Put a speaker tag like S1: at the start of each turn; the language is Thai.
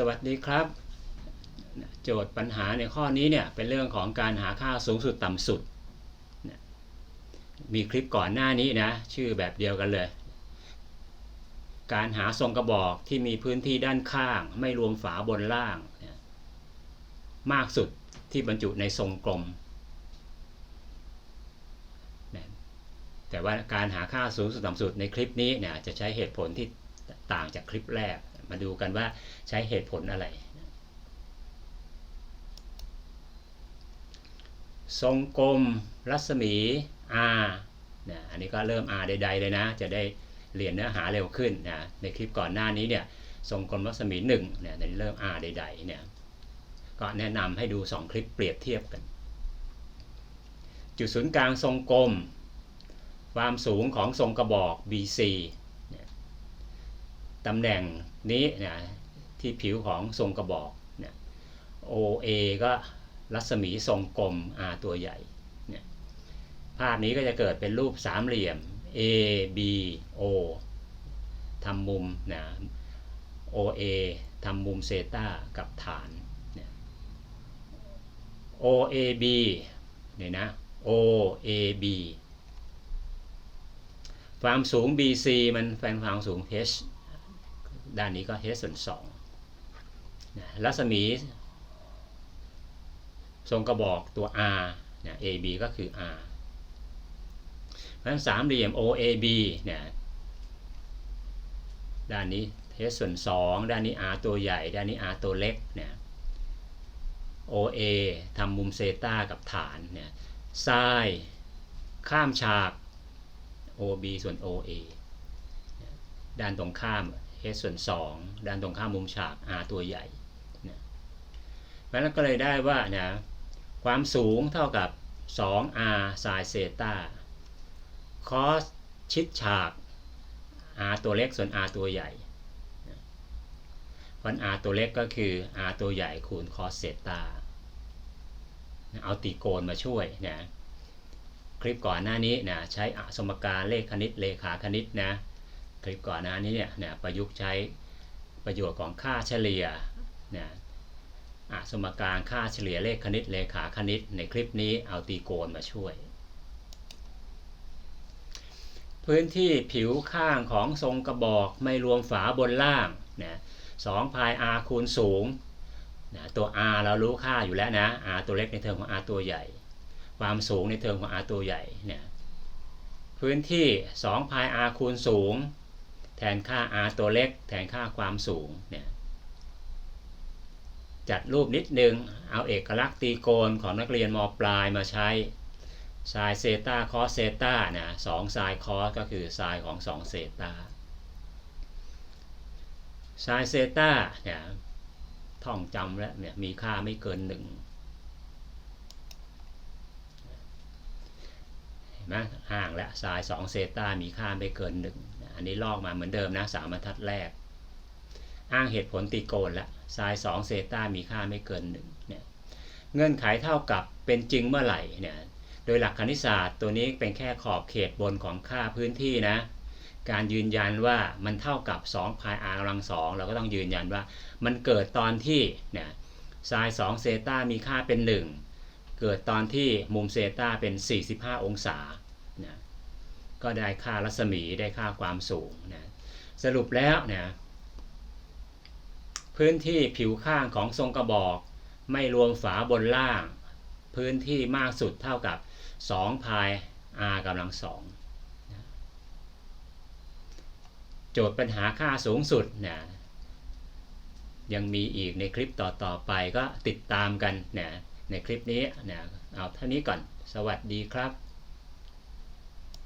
S1: สวัสดีครับ โจทย์ปัญหาในข้อนี้เนี่ยเป็นเรื่องของการหาค่าสูงสุดต่ำสุด มีคลิปก่อนหน้านี้นะ ชื่อแบบเดียวกันเลย การหาทรงกระบอกที่มีพื้นที่ด้านข้าง ไม่รวมฝาบนล่าง มากสุดที่บรรจุในทรงกลม แต่ว่าการหาค่าสูงสุดต่ำสุดในคลิปนี้เนี่ยจะใช้เหตุผลที่ต่างจากคลิปแรก มาดูกันว่าใช้เหตุผลอะไร ทรงกลมรัศมี R นะอันนี้ก็เริ่ม R ใดๆเลยนะ จะได้เรียนเนื้อหาเร็วขึ้นนะในคลิปก่อนหน้านี้เนี่ยทรงกลมรัศมี1เนี่ยในเริ่ม R ใดๆเนี่ยก็แนะนำให้ดู 2 คลิปเปรียบเทียบกัน จุดศูนย์กลางทรงกลม ความสูงของทรงกระบอก BC ตำแหน่งนี้นะที่ผิวของทรงกระบอกเนี่ย OA ก็รัศมีทรงกลม R ตัวใหญ่เนี่ยภาพนี้ก็จะเกิดเป็นรูปสามเหลี่ยม A B O ทำมุมนะ OA ทำมุมเซต้ากับฐานเนี่ย OAB เนี่ยนะ OAB ความสูง BC มันแฟนความสูง H ด้านนี้ก็ h ส่วน2นะรัศมี ทรงกระบอกตัว r นะ ab ก็คือ r เพราะฉะนั้นสามเหลี่ยม oab เนี่ยด้านนี้ h ส่วน 2 ด้านนี้ r ตัวใหญ่ ด้านนี้ r ตัวเล็กเนี่ย oa ทำมุมเซต้ากับฐานเนี่ยซ้ายข้ามฉาก ob ส่วน oa ด้านตรงข้าม h ส่วน 2 ด้านตรงข้ามมุมฉาก r ตัวใหญ่นะเพราะนั้นก็เลยได้ว่านะความสูงเท่ากับ 2r ไซน์เซตาคอสชิดฉาก r ตัวเล็กส่วน r ตัวใหญ่เพราะ r ตัวเล็กก็คือ r ตัวใหญ่คูณคอสเซตาเอาตีโกนมาช่วยนะคลิปก่อนหน้านี้นะใช้อสมการเลขคณิตเลขาคณิตนะ ลิปก่อนหน้านี้เนี่ยนะประยุกต์ใช้ประโยชน์ของค่าเฉลี่ยนะสมการค่าเฉลี่ยเลขคณิตเลขาคณิต ในคลิปนี้เอาตีโกนมาช่วย พื้นที่ผิวข้างของทรงกระบอกไม่รวมฝาบนล่างนะสองพาย r คูณสูงนะตัว r เรารู้ค่าอยู่แล้วนะ r ตัวเล็กในเทอมของ r ตัวใหญ่ ความสูงในเทอมของ r ตัวใหญ่เนี่ยพื้นที่2พาย r คูณสูง แทนค่า r ตัวเล็ก แทนค่าความสูงเนี่ยจัดรูปนิดนึง เอาเอกลักษณ์ตีโกนของนักเรียนมปลายมาใช้ไซน์เซต้าคอสเซต้านะสองไซน์คอสก็คือไซน์ของ2เซต้าไซน์เซต้าเนี่ยท่องจำแล้วเนี่ยมีค่าไม่เกินหนึ่งเห็นไหมห่างและไซน์2เซต้ามีค่าไม่เกินหนึ่ง อันนี้ลอกมาเหมือนเดิมนะสามบรรทัดแรก อ้างเหตุผลตีโกนละไซน์2เซต้ามีค่าไม่เกิน1เนี่ยเงื่อนไขเท่ากับเป็นจริงเมื่อไหร่เนี่ยโดยหลักคณิตศาสตร์ตัวนี้เป็นแค่ขอบเขตบนของค่าพื้นที่นะการยืนยันว่ามันเท่ากับ2พาย r กำลังสองเราก็ต้องยืนยันว่า มันเกิดตอนที่เนี่ยไซน์2เซต้ามีค่าเป็น 1 เกิดตอนที่มุมเซต้าเป็น 45 องศา ก็ได้ค่ารัศมีได้ค่าความสูงนะสรุปแล้วนะพื้นที่ผิวข้างของทรงกระบอก ไม่รวมฝาบนล่าง พื้นที่มากสุดเท่ากับ 2 พาย r กำลังสองโจทย์ปัญหาค่าสูงสุดนะยังมีอีกในคลิปต่อๆไปก็ติดตามกันนะในคลิปนี้นะเอาเท่านี้ก่อน สวัสดีครับ